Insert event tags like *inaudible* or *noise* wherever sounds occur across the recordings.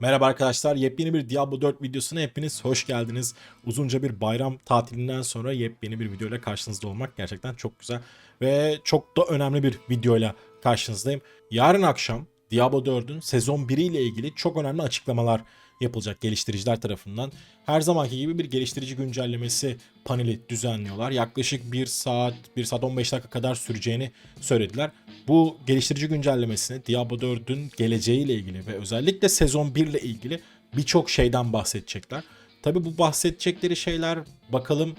Merhaba arkadaşlar, yepyeni bir Diablo 4 videosuna hepiniz hoş geldiniz. Uzunca bir bayram tatilinden sonra yepyeni bir videoyla karşınızda olmak gerçekten çok güzel. Ve çok da önemli bir videoyla karşınızdayım. Yarın akşam Diablo 4'ün sezon 1 ile ilgili çok önemli açıklamalar yapılacak geliştiriciler tarafından. Her zamanki gibi bir geliştirici güncellemesi paneli düzenliyorlar. Yaklaşık 1 saat, 1 saat 15 dakika kadar süreceğini söylediler. Bu geliştirici güncellemesini Diablo 4'ün geleceğiyle ilgili ve özellikle sezon 1 ile ilgili birçok şeyden bahsedecekler. Tabi bu bahsedecekleri şeyler bakalım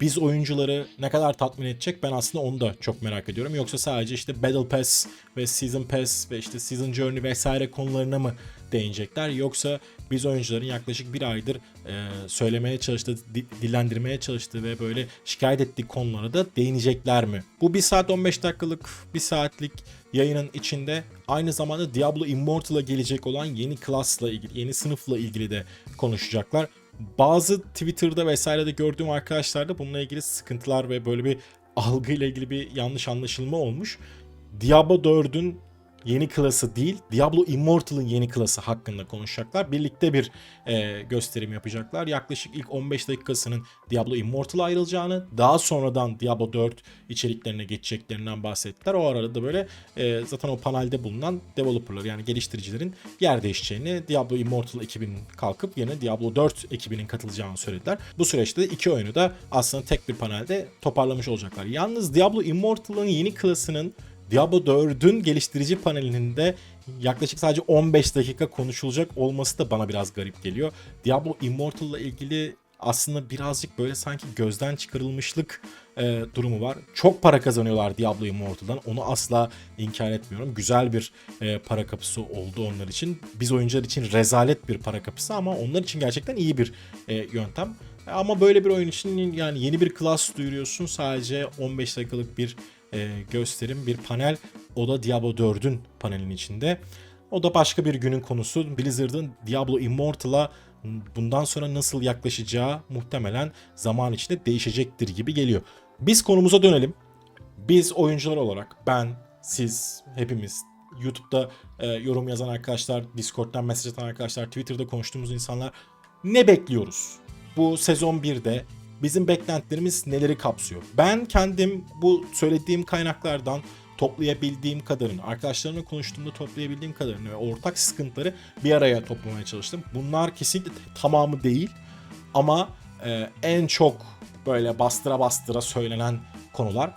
biz oyuncuları ne kadar tatmin edecek ben aslında onu da çok merak ediyorum. Yoksa sadece işte Battle Pass ve Season Pass ve işte Season Journey vesaire konularına mı değinecekler yoksa biz oyuncuların yaklaşık bir aydır e, söylemeye çalıştığı, di- dillendirmeye çalıştığı ve böyle şikayet ettiği konulara da değinecekler mi? Bu 1 saat 15 dakikalık, 1 saatlik yayının içinde aynı zamanda Diablo Immortal'a gelecek olan yeni class'la ilgili, yeni sınıfla ilgili de konuşacaklar. Bazı Twitter'da vesairede gördüğüm arkadaşlarda bununla ilgili sıkıntılar ve böyle bir algıyla ilgili bir yanlış anlaşılma olmuş. Diablo 4'ün yeni klası değil, Diablo Immortal'ın yeni klası hakkında konuşacaklar. Birlikte bir e, gösterim yapacaklar. Yaklaşık ilk 15 dakikasının Diablo Immortal'a ayrılacağını, daha sonradan Diablo 4 içeriklerine geçeceklerinden bahsettiler. O arada da böyle e, zaten o panelde bulunan developerlar yani geliştiricilerin yer değişeceğini, Diablo Immortal ekibinin kalkıp yine Diablo 4 ekibinin katılacağını söylediler. Bu süreçte de iki oyunu da aslında tek bir panelde toparlamış olacaklar. Yalnız Diablo Immortal'ın yeni klasının Diablo 4'ün geliştirici panelinde yaklaşık sadece 15 dakika konuşulacak olması da bana biraz garip geliyor. Diablo Immortal'la ilgili aslında birazcık böyle sanki gözden çıkarılmışlık e, durumu var. Çok para kazanıyorlar Diablo Immortal'dan. Onu asla inkar etmiyorum. Güzel bir e, para kapısı oldu onlar için. Biz oyuncular için rezalet bir para kapısı ama onlar için gerçekten iyi bir e, yöntem. Ama böyle bir oyun için yani yeni bir klas duyuruyorsun. Sadece 15 dakikalık bir e, gösterim, bir panel. O da Diablo 4'ün panelin içinde. O da başka bir günün konusu. Blizzard'ın Diablo Immortal'a bundan sonra nasıl yaklaşacağı muhtemelen zaman içinde değişecektir gibi geliyor. Biz konumuza dönelim. Biz oyuncular olarak ben, siz, hepimiz YouTube'da e, yorum yazan arkadaşlar, Discord'dan mesaj atan arkadaşlar, Twitter'da konuştuğumuz insanlar ne bekliyoruz? Bu sezon 1'de bizim beklentilerimiz neleri kapsıyor? Ben kendim bu söylediğim kaynaklardan toplayabildiğim kadarını, arkadaşlarımla konuştuğumda toplayabildiğim kadarını ve ortak sıkıntıları bir araya toplamaya çalıştım. Bunlar kesinlikle tamamı değil ama e, en çok böyle bastıra bastıra söylenen konular.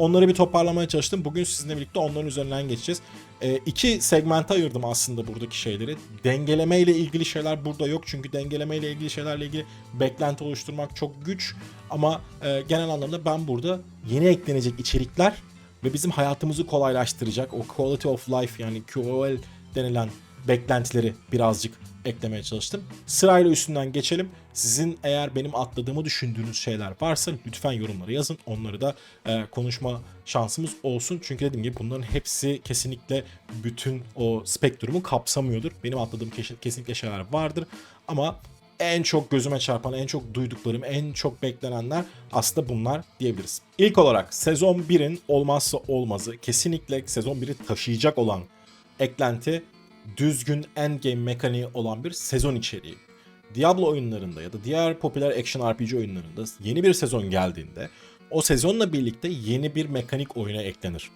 Onları bir toparlamaya çalıştım. Bugün sizinle birlikte onların üzerinden geçeceğiz. E, iki segmente ayırdım aslında buradaki şeyleri. Dengeleme ile ilgili şeyler burada yok. Çünkü dengeleme ile ilgili şeylerle ilgili beklenti oluşturmak çok güç. Ama e, genel anlamda ben burada yeni eklenecek içerikler ve bizim hayatımızı kolaylaştıracak o quality of life yani QOL denilen beklentileri birazcık eklemeye çalıştım. Sırayla üstünden geçelim. Sizin eğer benim atladığımı düşündüğünüz şeyler varsa lütfen yorumlara yazın. Onları da e, konuşma şansımız olsun. Çünkü dediğim gibi bunların hepsi kesinlikle bütün o spektrumu kapsamıyordur. Benim atladığım kesin- kesinlikle şeyler vardır. Ama en çok gözüme çarpan, en çok duyduklarım, en çok beklenenler aslında bunlar diyebiliriz. İlk olarak sezon 1'in olmazsa olmazı, kesinlikle sezon 1'i taşıyacak olan eklenti düzgün endgame mekaniği olan bir sezon içeriği. Diablo oyunlarında ya da diğer popüler action RPG oyunlarında yeni bir sezon geldiğinde o sezonla birlikte yeni bir mekanik oyuna eklenir.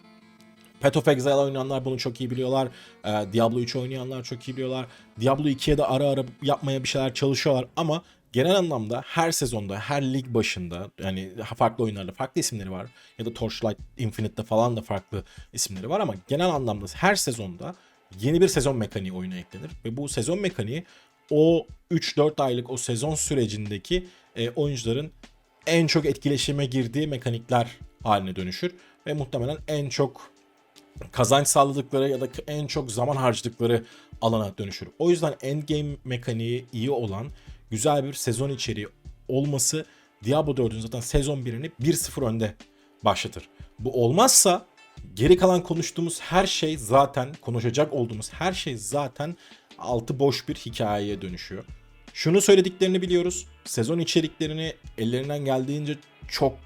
Path of Exile oynayanlar bunu çok iyi biliyorlar. Ee, Diablo 3 oynayanlar çok iyi biliyorlar. Diablo 2'ye de ara ara yapmaya bir şeyler çalışıyorlar ama genel anlamda her sezonda, her lig başında yani farklı oyunlarda farklı isimleri var. Ya da Torchlight Infinite'de falan da farklı isimleri var ama genel anlamda her sezonda yeni bir sezon mekaniği oyuna eklenir. Ve bu sezon mekaniği o 3-4 aylık o sezon sürecindeki e, oyuncuların en çok etkileşime girdiği mekanikler haline dönüşür. Ve muhtemelen en çok kazanç sağladıkları ya da en çok zaman harcadıkları alana dönüşür. O yüzden endgame mekaniği iyi olan güzel bir sezon içeriği olması Diablo 4'ün zaten sezon 1'ini 1-0 önde başlatır. Bu olmazsa geri kalan konuştuğumuz her şey zaten konuşacak olduğumuz her şey zaten altı boş bir hikayeye dönüşüyor. Şunu söylediklerini biliyoruz. Sezon içeriklerini ellerinden geldiğince çok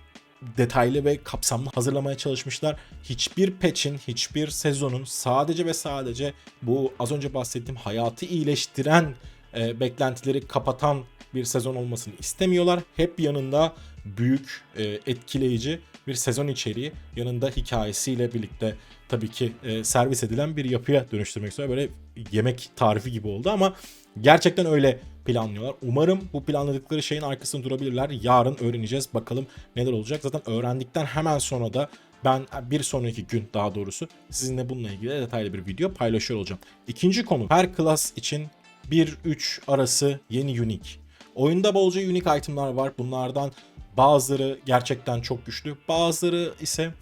detaylı ve kapsamlı hazırlamaya çalışmışlar. Hiçbir patch'in, hiçbir sezonun sadece ve sadece bu az önce bahsettiğim hayatı iyileştiren e, beklentileri kapatan bir sezon olmasını istemiyorlar. Hep yanında büyük, e, etkileyici bir sezon içeriği, yanında hikayesiyle birlikte tabii ki e, servis edilen bir yapıya dönüştürmek istiyor. Böyle yemek tarifi gibi oldu ama gerçekten öyle planlıyorlar. Umarım bu planladıkları şeyin arkasında durabilirler. Yarın öğreneceğiz. Bakalım neler olacak. Zaten öğrendikten hemen sonra da ben bir sonraki gün daha doğrusu sizinle bununla ilgili detaylı bir video paylaşıyor olacağım. İkinci konu her klas için 1-3 arası yeni unique. Oyunda bolca unique itemlar var. Bunlardan bazıları gerçekten çok güçlü. Bazıları ise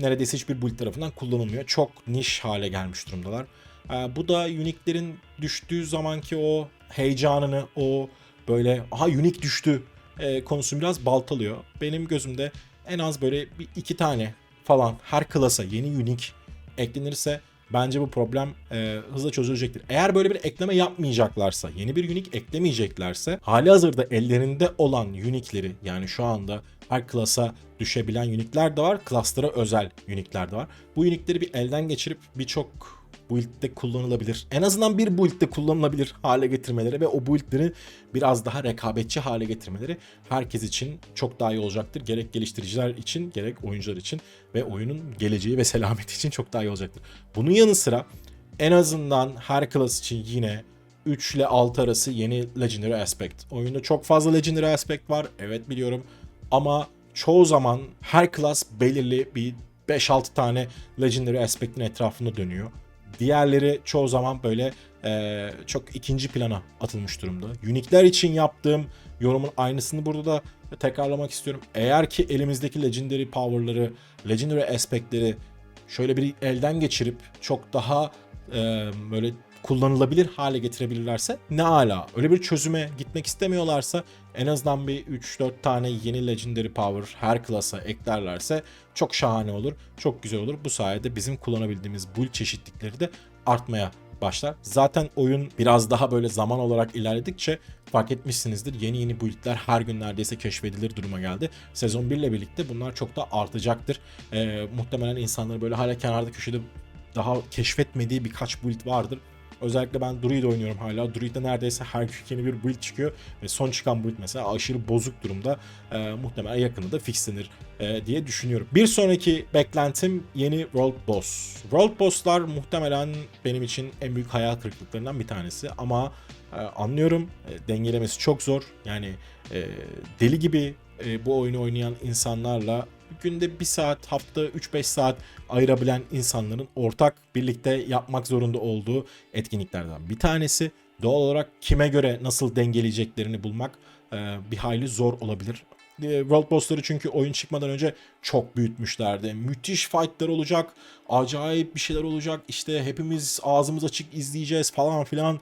neredeyse hiçbir build tarafından kullanılmıyor. Çok niş hale gelmiş durumdalar. Ee, bu da unique'lerin düştüğü zamanki o heyecanını, o böyle aha unique düştü e, konusunu biraz baltalıyor. Benim gözümde en az böyle bir iki tane falan her klasa yeni unique eklenirse bence bu problem e, hızla çözülecektir. Eğer böyle bir ekleme yapmayacaklarsa, yeni bir unique eklemeyeceklerse hali hazırda ellerinde olan unique'leri yani şu anda her klasa düşebilen unique'ler de var, klaslara özel unique'ler de var. Bu unique'leri bir elden geçirip birçok build'de kullanılabilir. En azından bir build'de kullanılabilir hale getirmeleri ve o build'leri biraz daha rekabetçi hale getirmeleri herkes için çok daha iyi olacaktır. Gerek geliştiriciler için gerek oyuncular için ve oyunun geleceği ve selameti için çok daha iyi olacaktır. Bunun yanı sıra en azından her klas için yine 3 ile 6 arası yeni Legendary Aspect. Oyunda çok fazla Legendary Aspect var. Evet biliyorum. Ama çoğu zaman her klas belirli bir 5-6 tane Legendary Aspect'in etrafında dönüyor. Diğerleri çoğu zaman böyle e, çok ikinci plana atılmış durumda. Unique'ler için yaptığım yorumun aynısını burada da tekrarlamak istiyorum. Eğer ki elimizdeki Legendary Power'ları, Legendary Aspect'leri şöyle bir elden geçirip çok daha e, böyle kullanılabilir hale getirebilirlerse ne ala. Öyle bir çözüme gitmek istemiyorlarsa en azından bir 3-4 tane yeni Legendary Power her klasa eklerlerse çok şahane olur. Çok güzel olur. Bu sayede bizim kullanabildiğimiz build çeşitlikleri de artmaya başlar. Zaten oyun biraz daha böyle zaman olarak ilerledikçe fark etmişsinizdir. Yeni yeni build'ler her gün neredeyse keşfedilir duruma geldi. Sezon 1 ile birlikte bunlar çok da artacaktır. Ee, muhtemelen insanları böyle hala kenarda köşede daha keşfetmediği birkaç build vardır. Özellikle ben Druid oynuyorum hala. Druid'de neredeyse her gün bir build çıkıyor. Ve son çıkan build mesela aşırı bozuk durumda. E, muhtemelen yakında fixlenir e, diye düşünüyorum. Bir sonraki beklentim yeni World Boss. World Boss'lar muhtemelen benim için en büyük hayal kırıklıklarından bir tanesi. Ama e, anlıyorum e, dengelemesi çok zor. Yani e, deli gibi e, bu oyunu oynayan insanlarla günde 1 saat, hafta 3-5 saat ayırabilen insanların ortak birlikte yapmak zorunda olduğu etkinliklerden bir tanesi. Doğal olarak kime göre nasıl dengeleyeceklerini bulmak e, bir hayli zor olabilir. E, World Boss'ları çünkü oyun çıkmadan önce çok büyütmüşlerdi. Müthiş fightlar olacak, acayip bir şeyler olacak. İşte hepimiz ağzımız açık izleyeceğiz falan filan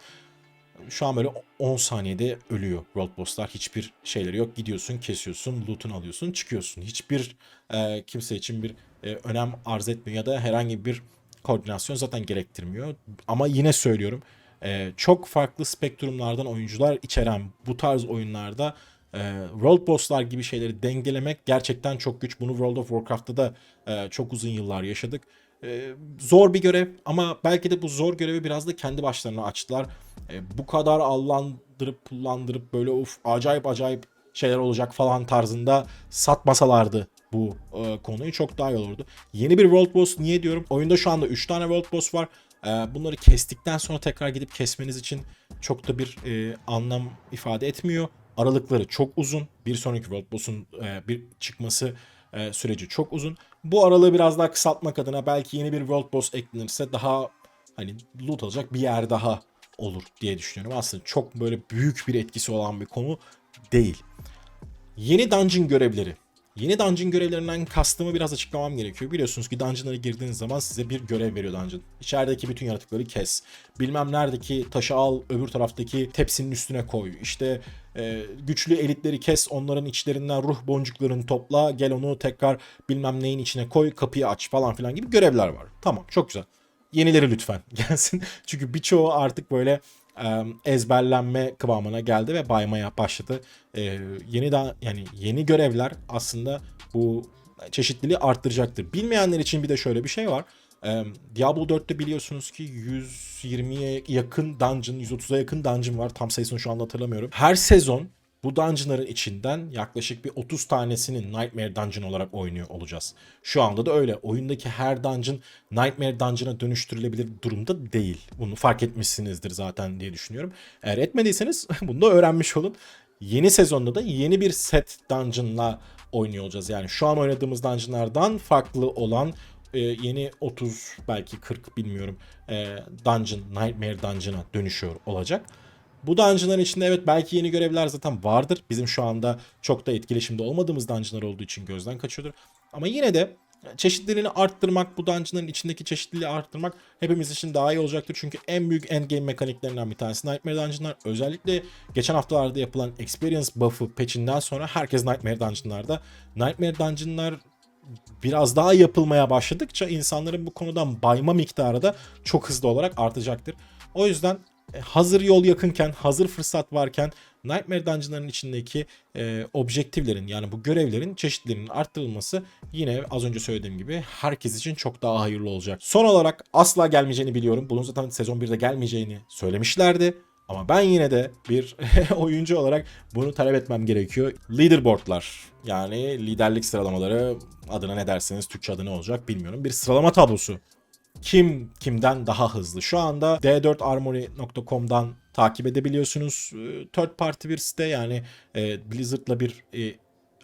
şu an böyle 10 saniyede ölüyor World Boss'lar. Hiçbir şeyleri yok. Gidiyorsun, kesiyorsun, loot'unu alıyorsun, çıkıyorsun. Hiçbir e, kimse için bir e, önem arz etmiyor ya da herhangi bir koordinasyon zaten gerektirmiyor. Ama yine söylüyorum e, çok farklı spektrumlardan oyuncular içeren bu tarz oyunlarda e, World Boss'lar gibi şeyleri dengelemek gerçekten çok güç. Bunu World of Warcraft'ta da e, çok uzun yıllar yaşadık. E, zor bir görev ama belki de bu zor görevi biraz da kendi başlarına açtılar. E, bu kadar allandırıp pullandırıp böyle of acayip acayip şeyler olacak falan tarzında satmasalardı bu e, konuyu çok daha iyi olurdu. Yeni bir World Boss niye diyorum? Oyunda şu anda 3 tane World Boss var. E, bunları kestikten sonra tekrar gidip kesmeniz için çok da bir e, anlam ifade etmiyor. Aralıkları çok uzun. Bir sonraki World Boss'un e, bir çıkması e, süreci çok uzun. Bu aralığı biraz daha kısaltmak adına belki yeni bir World Boss eklenirse daha hani loot alacak bir yer daha olur diye düşünüyorum. Aslında çok böyle büyük bir etkisi olan bir konu değil. Yeni dungeon görevleri. Yeni dungeon görevlerinden kastımı biraz açıklamam gerekiyor. Biliyorsunuz ki dungeonlara girdiğiniz zaman size bir görev veriyor dungeon. İçerideki bütün yaratıkları kes. Bilmem neredeki taşı al, öbür taraftaki tepsinin üstüne koy. İşte e, güçlü elitleri kes, onların içlerinden ruh boncuklarını topla, gel onu tekrar bilmem neyin içine koy, kapıyı aç falan filan gibi görevler var. Tamam, çok güzel. Yenileri lütfen *laughs* gelsin. Çünkü birçoğu artık böyle ezberlenme kıvamına geldi ve baymaya başladı. E, yeni da yani yeni görevler aslında bu çeşitliliği arttıracaktır. Bilmeyenler için bir de şöyle bir şey var. Diablo 4'te biliyorsunuz ki 120'ye yakın dungeon, 130'a yakın dungeon var. Tam sayısını şu anda hatırlamıyorum. Her sezon bu dungeonların içinden yaklaşık bir 30 tanesini Nightmare Dungeon olarak oynuyor olacağız. Şu anda da öyle. Oyundaki her dungeon Nightmare Dungeon'a dönüştürülebilir durumda değil. Bunu fark etmişsinizdir zaten diye düşünüyorum. Eğer etmediyseniz *laughs* bunu da öğrenmiş olun. Yeni sezonda da yeni bir set dungeon'la oynuyor olacağız. Yani şu an oynadığımız dungeon'lardan farklı olan e, yeni 30 belki 40 bilmiyorum e, dungeon, Nightmare Dungeon'a dönüşüyor olacak. Bu dungeonların içinde evet belki yeni görevler zaten vardır. Bizim şu anda çok da etkileşimde olmadığımız dungeonlar olduğu için gözden kaçıyordur. Ama yine de çeşitliliğini arttırmak, bu dungeonların içindeki çeşitliliği arttırmak hepimiz için daha iyi olacaktır. Çünkü en büyük endgame mekaniklerinden bir tanesi Nightmare Dungeon'lar. Özellikle geçen haftalarda yapılan Experience buff'ı patch'inden sonra herkes Nightmare Dungeon'larda. Nightmare Dungeon'lar biraz daha yapılmaya başladıkça insanların bu konudan bayma miktarı da çok hızlı olarak artacaktır. O yüzden e, hazır yol yakınken, hazır fırsat varken Nightmare Dungeon'ların içindeki e, objektiflerin yani bu görevlerin çeşitlerinin arttırılması yine az önce söylediğim gibi herkes için çok daha hayırlı olacak. Son olarak asla gelmeyeceğini biliyorum. Bunun zaten sezon 1'de gelmeyeceğini söylemişlerdi. Ama ben yine de bir *laughs* oyuncu olarak bunu talep etmem gerekiyor. Leaderboardlar yani liderlik sıralamaları adına ne derseniz Türkçe adı ne olacak bilmiyorum. Bir sıralama tablosu kim kimden daha hızlı. Şu anda d4armory.com'dan takip edebiliyorsunuz. Ee, third party bir site yani e, Blizzard'la bir e,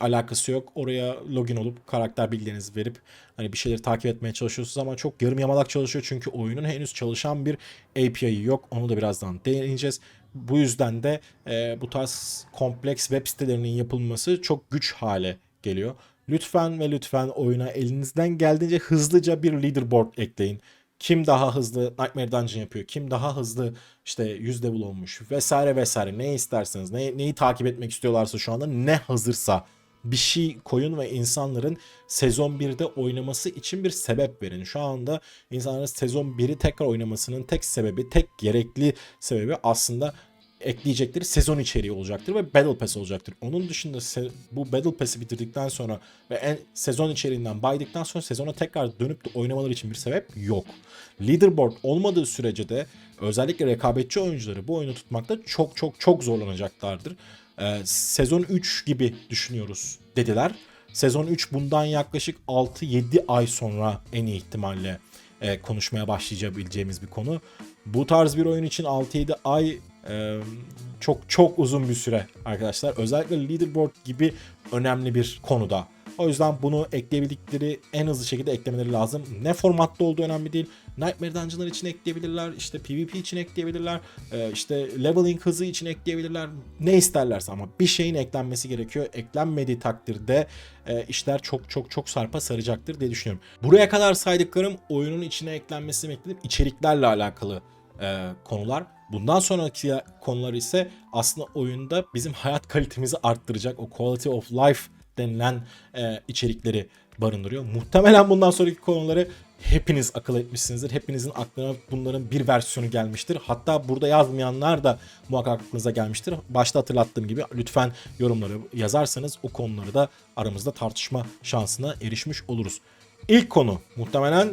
alakası yok. Oraya login olup karakter bilgilerinizi verip hani bir şeyleri takip etmeye çalışıyorsunuz ama çok yarım yamalak çalışıyor çünkü oyunun henüz çalışan bir API'yi yok. Onu da birazdan değineceğiz. Bu yüzden de e, bu tarz kompleks web sitelerinin yapılması çok güç hale geliyor. Lütfen ve lütfen oyuna elinizden geldiğince hızlıca bir leaderboard ekleyin. Kim daha hızlı Nightmare Dungeon yapıyor, kim daha hızlı işte 100 level olmuş vesaire vesaire ne isterseniz, ne, neyi takip etmek istiyorlarsa şu anda ne hazırsa bir şey koyun ve insanların sezon 1'de oynaması için bir sebep verin. Şu anda insanların sezon 1'i tekrar oynamasının tek sebebi, tek gerekli sebebi aslında ekleyecekleri sezon içeriği olacaktır ve Battle Pass olacaktır. Onun dışında bu Battle Pass'i bitirdikten sonra ve en sezon içeriğinden baydıktan sonra sezona tekrar dönüp de oynamaları için bir sebep yok. Leaderboard olmadığı sürece de özellikle rekabetçi oyuncuları bu oyunu tutmakta çok çok çok zorlanacaklardır. Ee, sezon 3 gibi düşünüyoruz dediler. Sezon 3 bundan yaklaşık 6-7 ay sonra en iyi ihtimalle e, konuşmaya başlayabileceğimiz bir konu. Bu tarz bir oyun için 6-7 ay e, çok çok uzun bir süre arkadaşlar. Özellikle leaderboard gibi önemli bir konuda. O yüzden bunu ekleyebildikleri en hızlı şekilde eklemeleri lazım. Ne formatta olduğu önemli değil. Nightmare Dungeon'lar için ekleyebilirler. işte PvP için ekleyebilirler. işte leveling hızı için ekleyebilirler. Ne isterlerse ama bir şeyin eklenmesi gerekiyor. Eklenmediği takdirde işler çok çok çok sarpa saracaktır diye düşünüyorum. Buraya kadar saydıklarım oyunun içine eklenmesini bekledim. içeriklerle alakalı konular. Bundan sonraki konular ise aslında oyunda bizim hayat kalitemizi arttıracak o quality of life denilen e, içerikleri barındırıyor. Muhtemelen bundan sonraki konuları hepiniz akıl etmişsinizdir. Hepinizin aklına bunların bir versiyonu gelmiştir. Hatta burada yazmayanlar da muhakkak aklınıza gelmiştir. Başta hatırlattığım gibi lütfen yorumları yazarsanız o konuları da aramızda tartışma şansına erişmiş oluruz. İlk konu muhtemelen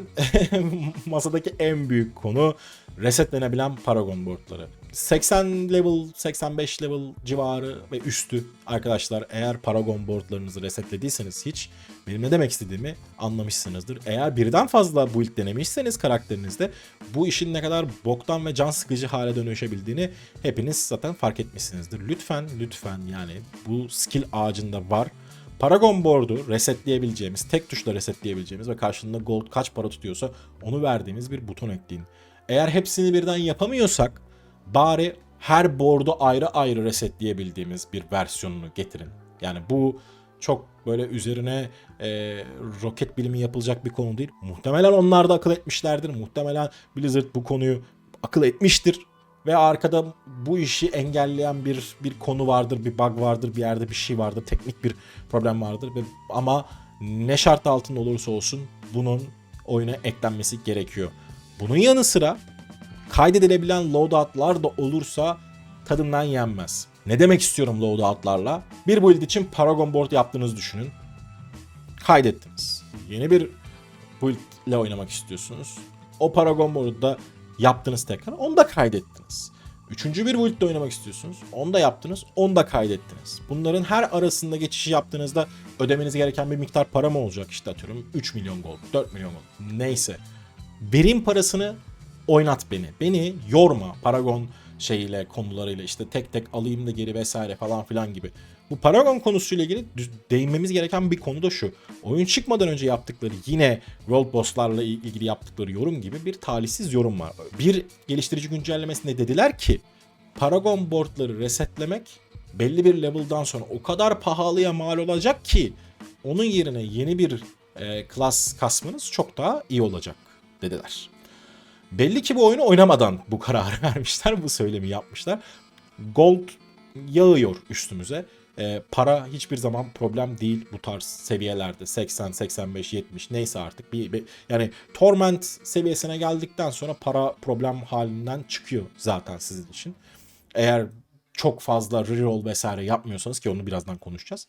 *laughs* masadaki en büyük konu resetlenebilen Paragon boardları. 80 level, 85 level civarı ve üstü arkadaşlar eğer Paragon boardlarınızı resetlediyseniz hiç benim ne demek istediğimi anlamışsınızdır. Eğer birden fazla build denemişseniz karakterinizde bu işin ne kadar boktan ve can sıkıcı hale dönüşebildiğini hepiniz zaten fark etmişsinizdir. Lütfen lütfen yani bu skill ağacında var. Paragon board'u resetleyebileceğimiz, tek tuşla resetleyebileceğimiz ve karşılığında gold kaç para tutuyorsa onu verdiğimiz bir buton ekleyin. Eğer hepsini birden yapamıyorsak bari her board'u ayrı ayrı resetleyebildiğimiz bir versiyonunu getirin. Yani bu çok böyle üzerine e, roket bilimi yapılacak bir konu değil. Muhtemelen onlar da akıl etmişlerdir. Muhtemelen Blizzard bu konuyu akıl etmiştir. Ve arkada bu işi engelleyen bir bir konu vardır, bir bug vardır, bir yerde bir şey vardır, teknik bir problem vardır. Ve, ama ne şart altında olursa olsun bunun oyuna eklenmesi gerekiyor. Bunun yanı sıra Kaydedilebilen loadoutlar da olursa tadından yenmez. Ne demek istiyorum loadoutlarla? Bir build için Paragon board yaptığınızı düşünün. Kaydettiniz. Yeni bir build ile oynamak istiyorsunuz. O Paragon board'u da yaptınız tekrar. Onu da kaydettiniz. Üçüncü bir build oynamak istiyorsunuz. Onu da yaptınız. Onu da kaydettiniz. Bunların her arasında geçişi yaptığınızda ödemeniz gereken bir miktar para mı olacak? İşte atıyorum 3 milyon gold, 4 milyon gold. Neyse. Vereyim parasını oynat beni. Beni yorma. Paragon şeyiyle konularıyla işte tek tek alayım da geri vesaire falan filan gibi. Bu Paragon konusuyla ilgili değinmemiz gereken bir konu da şu. Oyun çıkmadan önce yaptıkları yine World Boss'larla ilgili yaptıkları yorum gibi bir talihsiz yorum var. Bir geliştirici güncellemesinde dediler ki Paragon boardları resetlemek belli bir level'dan sonra o kadar pahalıya mal olacak ki onun yerine yeni bir e, class kasmanız çok daha iyi olacak dediler. Belli ki bu oyunu oynamadan bu kararı *laughs* vermişler, bu söylemi yapmışlar. Gold yağıyor üstümüze. Ee, para hiçbir zaman problem değil bu tarz seviyelerde 80, 85, 70 neyse artık bir, bir- yani torment seviyesine geldikten sonra para problem halinden çıkıyor zaten sizin için. Eğer çok fazla reroll vesaire yapmıyorsanız ki onu birazdan konuşacağız.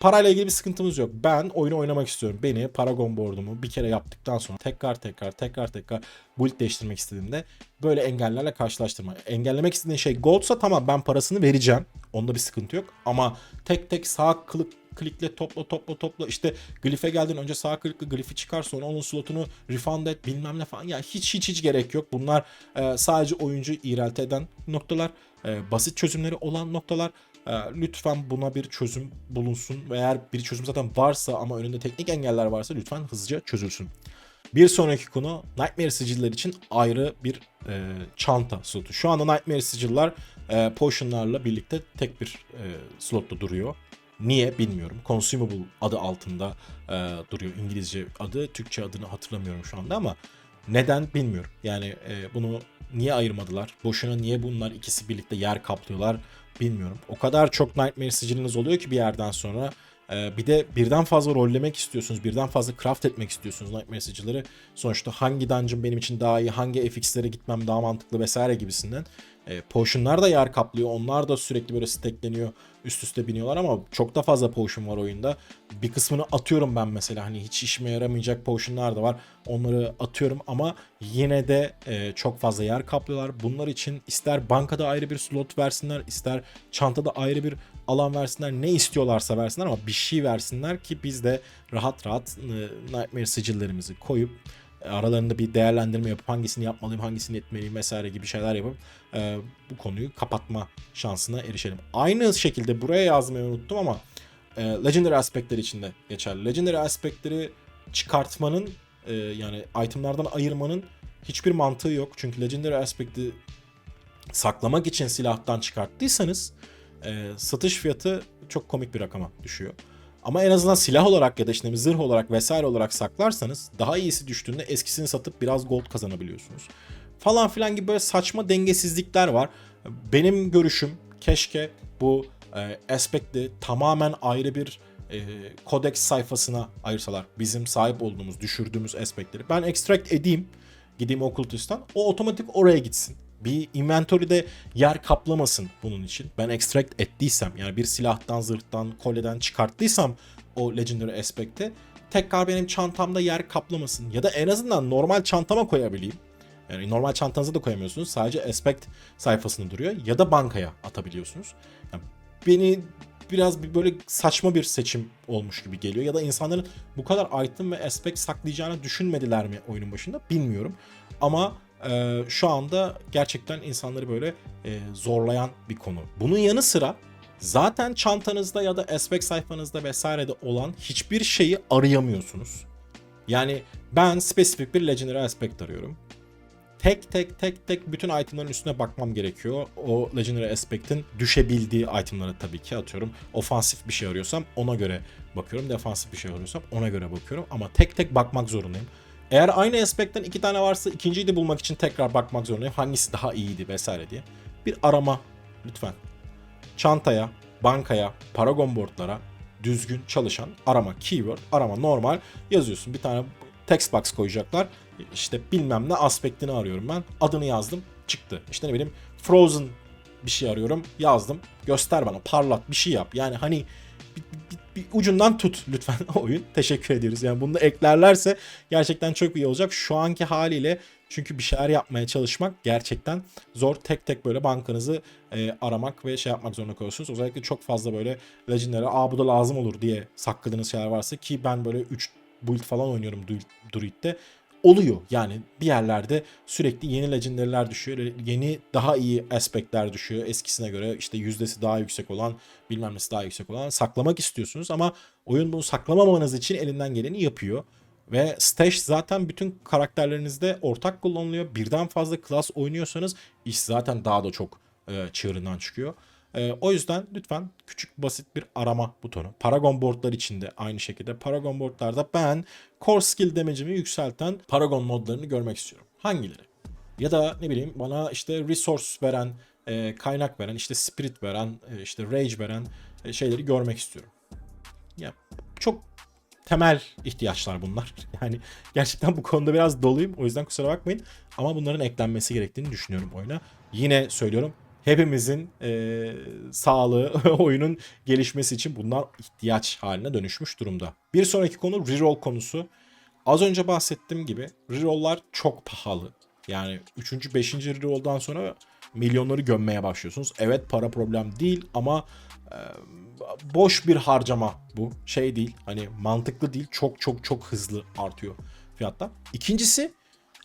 Parayla ilgili bir sıkıntımız yok. Ben oyunu oynamak istiyorum. Beni Paragon board'umu bir kere yaptıktan sonra tekrar tekrar tekrar tekrar build değiştirmek istediğimde böyle engellerle karşılaştırma. Engellemek istediğin şey goldsa tamam ben parasını vereceğim. Onda bir sıkıntı yok. Ama tek tek sağ klik klikle topla topla topla işte glife geldin önce sağ klikle glifi çıkar sonra onun slotunu refund et bilmem ne falan ya hiç hiç hiç gerek yok. Bunlar e, sadece oyuncu iğrelti eden noktalar. E, basit çözümleri olan noktalar. E, lütfen buna bir çözüm bulunsun ve eğer bir çözüm zaten varsa ama önünde teknik engeller varsa lütfen hızlıca çözülsün. Bir sonraki konu Nightmare siciller için ayrı bir e, çanta slotu. Şu anda Nightmare siciller e, potionlarla birlikte tek bir e, slotta duruyor. Niye bilmiyorum. Consumable adı altında e, duruyor. İngilizce adı, Türkçe adını hatırlamıyorum şu anda ama neden bilmiyorum. Yani e, bunu niye ayırmadılar? Boşuna niye bunlar ikisi birlikte yer kaplıyorlar bilmiyorum. O kadar çok Nightmare siciliniz oluyor ki bir yerden sonra ee, bir de birden fazla rollemek istiyorsunuz, birden fazla craft etmek istiyorsunuz Nightmare Sigil'ları. Sonuçta hangi dungeon benim için daha iyi, hangi FX'lere gitmem daha mantıklı vesaire gibisinden. E, potion'lar da yer kaplıyor, onlar da sürekli böyle stackleniyor, üst üste biniyorlar ama çok da fazla potion var oyunda. Bir kısmını atıyorum ben mesela hani hiç işime yaramayacak potion'lar da var. Onları atıyorum ama yine de e, çok fazla yer kaplıyorlar. Bunlar için ister bankada ayrı bir slot versinler, ister çantada ayrı bir alan versinler ne istiyorlarsa versinler ama bir şey versinler ki biz de rahat rahat e, Nightmare sicillerimizi koyup aralarında bir değerlendirme yapıp hangisini yapmalıyım hangisini etmeliyim vesaire gibi şeyler yapıp e, bu konuyu kapatma şansına erişelim. Aynı şekilde buraya yazmayı unuttum ama e, Legendary aspektleri için de geçerli. Legendary aspektleri çıkartmanın e, yani itemlardan ayırmanın hiçbir mantığı yok. Çünkü Legendary aspekti saklamak için silahtan çıkarttıysanız e, satış fiyatı çok komik bir rakama düşüyor. Ama en azından silah olarak ya da işte zırh olarak vesaire olarak saklarsanız daha iyisi düştüğünde eskisini satıp biraz gold kazanabiliyorsunuz. Falan filan gibi böyle saçma dengesizlikler var. Benim görüşüm keşke bu e, aspekti tamamen ayrı bir e, kodeks sayfasına ayırsalar. Bizim sahip olduğumuz, düşürdüğümüz aspektleri. Ben extract edeyim, gideyim okkultistan. O otomatik oraya gitsin bir inventory'de yer kaplamasın bunun için. Ben extract ettiysem yani bir silahtan, zırhtan, kolyeden çıkarttıysam o legendary aspekti tekrar benim çantamda yer kaplamasın. Ya da en azından normal çantama koyabileyim. Yani normal çantanıza da koyamıyorsunuz. Sadece aspect sayfasında duruyor. Ya da bankaya atabiliyorsunuz. Yani beni biraz bir böyle saçma bir seçim olmuş gibi geliyor. Ya da insanların bu kadar item ve aspect saklayacağını düşünmediler mi oyunun başında bilmiyorum. Ama e, şu anda gerçekten insanları böyle e, zorlayan bir konu. Bunun yanı sıra zaten çantanızda ya da aspect sayfanızda vesairede olan hiçbir şeyi arayamıyorsunuz. Yani ben spesifik bir legendary aspect arıyorum. Tek tek tek tek bütün itemların üstüne bakmam gerekiyor. O legendary aspect'in düşebildiği itemlara tabii ki atıyorum. Ofansif bir şey arıyorsam ona göre bakıyorum. Defansif bir şey arıyorsam ona göre bakıyorum. Ama tek tek bakmak zorundayım. Eğer aynı aspektten iki tane varsa ikinciyi de bulmak için tekrar bakmak zorundayım. Hangisi daha iyiydi vesaire diye. Bir arama lütfen. Çantaya, bankaya, paragon boardlara düzgün çalışan arama keyword, arama normal yazıyorsun. Bir tane text box koyacaklar. işte bilmem ne aspektini arıyorum ben. Adını yazdım çıktı. İşte ne bileyim Frozen bir şey arıyorum yazdım. Göster bana parlat bir şey yap. Yani hani ucundan tut lütfen *laughs* oyun. Teşekkür ediyoruz. Yani bunu da eklerlerse gerçekten çok iyi olacak. Şu anki haliyle çünkü bir şeyler yapmaya çalışmak gerçekten zor. Tek tek böyle bankanızı e, aramak ve şey yapmak zorunda kalıyorsunuz. Özellikle çok fazla böyle legendlere aa bu da lazım olur diye sakladığınız şeyler varsa ki ben böyle 3 build falan oynuyorum Druid'de. Oluyor yani bir yerlerde sürekli yeni legendary'ler düşüyor. Yeni daha iyi aspektler düşüyor. Eskisine göre işte yüzdesi daha yüksek olan bilmem nesi daha yüksek olan saklamak istiyorsunuz ama oyun bunu saklamamanız için elinden geleni yapıyor. Ve stash zaten bütün karakterlerinizde ortak kullanılıyor. Birden fazla class oynuyorsanız iş zaten daha da çok e, çığırından çıkıyor. E, o yüzden lütfen küçük basit bir arama butonu. Paragon boardlar için de aynı şekilde. Paragon boardlarda ben core skill damage'imi yükselten Paragon modlarını görmek istiyorum. Hangileri? Ya da ne bileyim bana işte resource veren, e, kaynak veren, işte spirit veren, e, işte rage veren e, şeyleri görmek istiyorum. Ya çok temel ihtiyaçlar bunlar. *laughs* Yani gerçekten bu konuda biraz doluyum. O yüzden kusura bakmayın. Ama bunların eklenmesi gerektiğini düşünüyorum oyuna. Yine söylüyorum hepimizin e, sağlığı, *laughs* oyunun gelişmesi için bunlar ihtiyaç haline dönüşmüş durumda. Bir sonraki konu reroll konusu. Az önce bahsettiğim gibi reroll'lar çok pahalı. Yani 3. 5. reroll'dan sonra milyonları gömmeye başlıyorsunuz. Evet para problem değil ama e, boş bir harcama bu. Şey değil hani mantıklı değil çok çok çok hızlı artıyor fiyatlar. İkincisi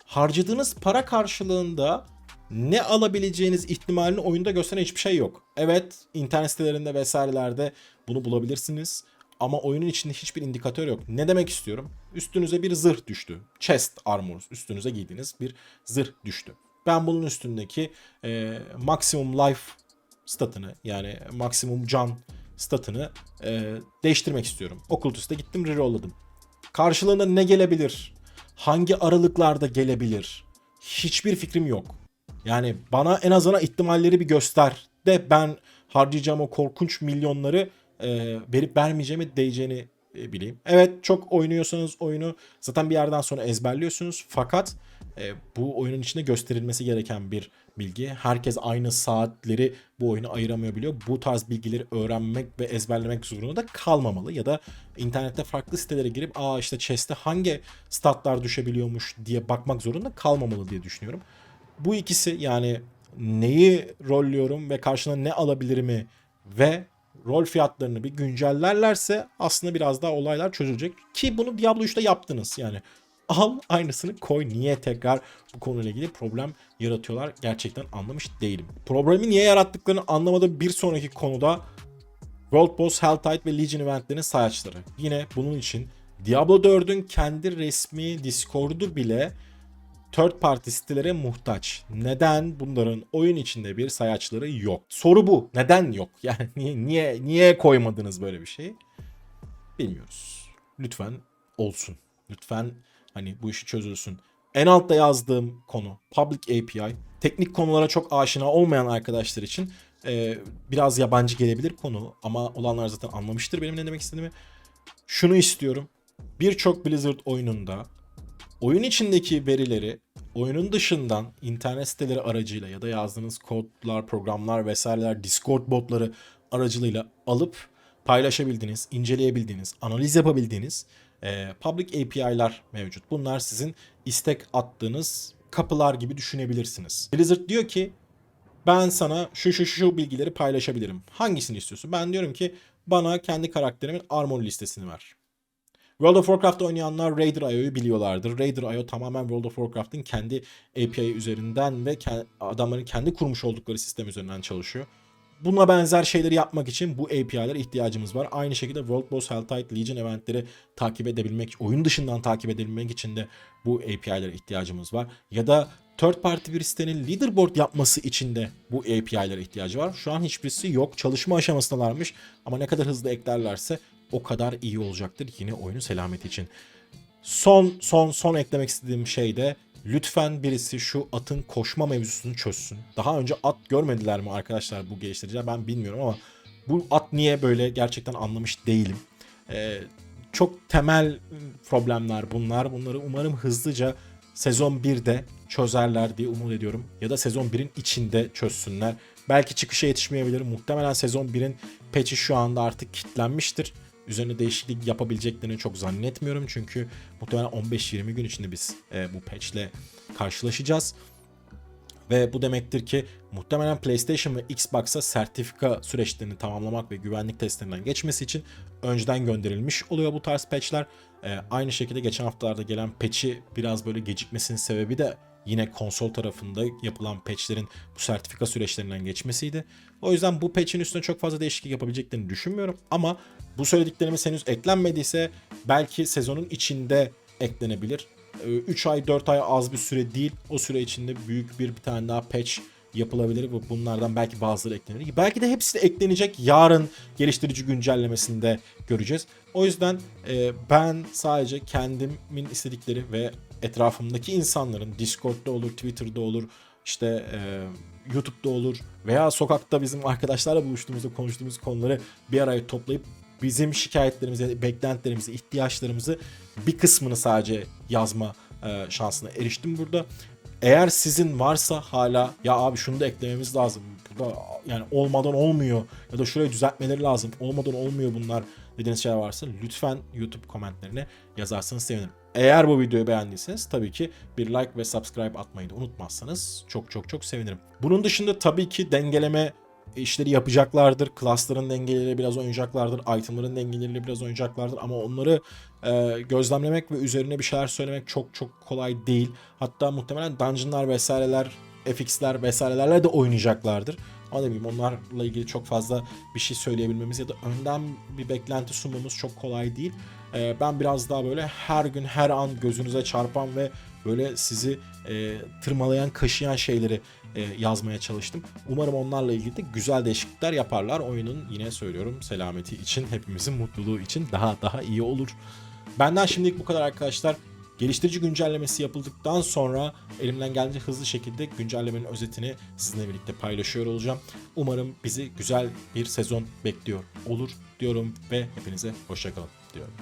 harcadığınız para karşılığında ne alabileceğiniz ihtimalini oyunda gösteren hiçbir şey yok. Evet internet sitelerinde vesairelerde bunu bulabilirsiniz. Ama oyunun içinde hiçbir indikatör yok. Ne demek istiyorum? Üstünüze bir zırh düştü. Chest armor üstünüze giydiğiniz bir zırh düştü. Ben bunun üstündeki e, maximum life statını yani maksimum can statını e, değiştirmek istiyorum. Okkultiste gittim rerolladım. Karşılığında ne gelebilir? Hangi aralıklarda gelebilir? Hiçbir fikrim yok. Yani bana en azından ihtimalleri bir göster de ben harcayacağım o korkunç milyonları e, verip vermeyeceğimi değeceğini e, bileyim. Evet çok oynuyorsanız oyunu zaten bir yerden sonra ezberliyorsunuz fakat e, bu oyunun içinde gösterilmesi gereken bir bilgi. Herkes aynı saatleri bu oyunu ayıramıyor biliyor. Bu tarz bilgileri öğrenmek ve ezberlemek zorunda da kalmamalı. Ya da internette farklı sitelere girip aa işte chest'e hangi statlar düşebiliyormuş diye bakmak zorunda kalmamalı diye düşünüyorum. Bu ikisi yani neyi rollüyorum ve karşına ne alabilirimi ve rol fiyatlarını bir güncellerlerse aslında biraz daha olaylar çözülecek. Ki bunu Diablo 3'te yaptınız yani. Al aynısını koy. Niye tekrar bu konuyla ilgili problem yaratıyorlar? Gerçekten anlamış değilim. Problemi niye yarattıklarını anlamadığım bir sonraki konuda World Boss, Helltide ve Legion eventlerinin sayaçları. Yine bunun için Diablo 4'ün kendi resmi Discord'u bile third party sitelere muhtaç. Neden bunların oyun içinde bir sayaçları yok? Soru bu. Neden yok? *laughs* Yani niye niye koymadınız böyle bir şeyi? Bilmiyoruz. Lütfen olsun. Lütfen hani bu işi çözülsün. En altta yazdığım konu Public API. Teknik konulara çok aşina olmayan arkadaşlar için e, biraz yabancı gelebilir konu ama olanlar zaten anlamıştır benim ne demek istediğimi. Şunu istiyorum. Birçok Blizzard oyununda oyun içindeki verileri oyunun dışından internet siteleri aracıyla ya da yazdığınız kodlar, programlar vesaireler, Discord botları aracılığıyla alıp paylaşabildiğiniz, inceleyebildiğiniz, analiz yapabildiğiniz e, public API'lar mevcut. Bunlar sizin istek attığınız kapılar gibi düşünebilirsiniz. Blizzard diyor ki ben sana şu şu şu bilgileri paylaşabilirim. Hangisini istiyorsun? Ben diyorum ki bana kendi karakterimin armor listesini ver. World of Warcraft oynayanlar Raider.io'yu biliyorlardır. Raider.io tamamen World of Warcraft'ın kendi API üzerinden ve adamların kendi kurmuş oldukları sistem üzerinden çalışıyor. Buna benzer şeyleri yapmak için bu API'lere ihtiyacımız var. Aynı şekilde World Boss, Helltide, Legion eventleri takip edebilmek, oyun dışından takip edebilmek için de bu API'lere ihtiyacımız var. Ya da third party bir sitenin leaderboard yapması için de bu API'lere ihtiyacı var. Şu an hiçbirisi yok. Çalışma aşamasındalarmış ama ne kadar hızlı eklerlerse o kadar iyi olacaktır yine oyunun selameti için. Son son son eklemek istediğim şey de lütfen birisi şu atın koşma mevzusunu çözsün. Daha önce at görmediler mi arkadaşlar bu geliştiriciler ben bilmiyorum ama bu at niye böyle gerçekten anlamış değilim. Ee, çok temel problemler bunlar. Bunları umarım hızlıca sezon 1'de çözerler diye umut ediyorum. Ya da sezon 1'in içinde çözsünler. Belki çıkışa yetişmeyebilir. Muhtemelen sezon 1'in patch'i şu anda artık kilitlenmiştir. Üzerine değişiklik yapabileceklerini çok zannetmiyorum. Çünkü muhtemelen 15-20 gün içinde biz e, bu patch'le karşılaşacağız. Ve bu demektir ki muhtemelen PlayStation ve Xbox'a sertifika süreçlerini tamamlamak ve güvenlik testlerinden geçmesi için önceden gönderilmiş oluyor bu tarz patchler. Ee, aynı şekilde geçen haftalarda gelen patch'i biraz böyle gecikmesinin sebebi de yine konsol tarafında yapılan patchlerin bu sertifika süreçlerinden geçmesiydi. O yüzden bu patch'in üstüne çok fazla değişiklik yapabileceklerini düşünmüyorum. Ama bu söylediklerimiz henüz eklenmediyse belki sezonun içinde eklenebilir. 3 ay 4 ay az bir süre değil. O süre içinde büyük bir bir tane daha patch yapılabilir ve bunlardan belki bazıları eklenir. Belki de hepsi de eklenecek. Yarın geliştirici güncellemesinde göreceğiz. O yüzden e, ben sadece kendimin istedikleri ve etrafımdaki insanların Discord'da olur, Twitter'da olur, işte e, YouTube'da olur veya sokakta bizim arkadaşlarla buluştuğumuzda konuştuğumuz konuları bir araya toplayıp bizim şikayetlerimizi, beklentilerimizi, ihtiyaçlarımızı bir kısmını sadece yazma e, şansına eriştim burada. Eğer sizin varsa hala ya abi şunu da eklememiz lazım. Burada yani olmadan olmuyor ya da şurayı düzeltmeleri lazım. Olmadan olmuyor bunlar dediğiniz şeyler varsa lütfen YouTube komentlerine yazarsanız sevinirim. Eğer bu videoyu beğendiyseniz tabii ki bir like ve subscribe atmayı da unutmazsanız çok çok çok sevinirim. Bunun dışında tabii ki dengeleme işleri yapacaklardır. Class'ların dengeleriyle biraz oynayacaklardır. Item'ların dengeleriyle biraz oynayacaklardır. Ama onları e, gözlemlemek ve üzerine bir şeyler söylemek çok çok kolay değil. Hatta muhtemelen dungeonlar vesaireler, FX'ler vesairelerle de oynayacaklardır. Ama ne bileyim onlarla ilgili çok fazla bir şey söyleyebilmemiz ya da önden bir beklenti sunmamız çok kolay değil. E, ben biraz daha böyle her gün her an gözünüze çarpan ve böyle sizi e, tırmalayan, kaşıyan şeyleri yazmaya çalıştım. Umarım onlarla ilgili de güzel değişiklikler yaparlar. Oyunun yine söylüyorum selameti için, hepimizin mutluluğu için daha daha iyi olur. Benden şimdilik bu kadar arkadaşlar. Geliştirici güncellemesi yapıldıktan sonra elimden geldiğince hızlı şekilde güncellemenin özetini sizinle birlikte paylaşıyor olacağım. Umarım bizi güzel bir sezon bekliyor olur diyorum ve hepinize hoşçakalın diyorum.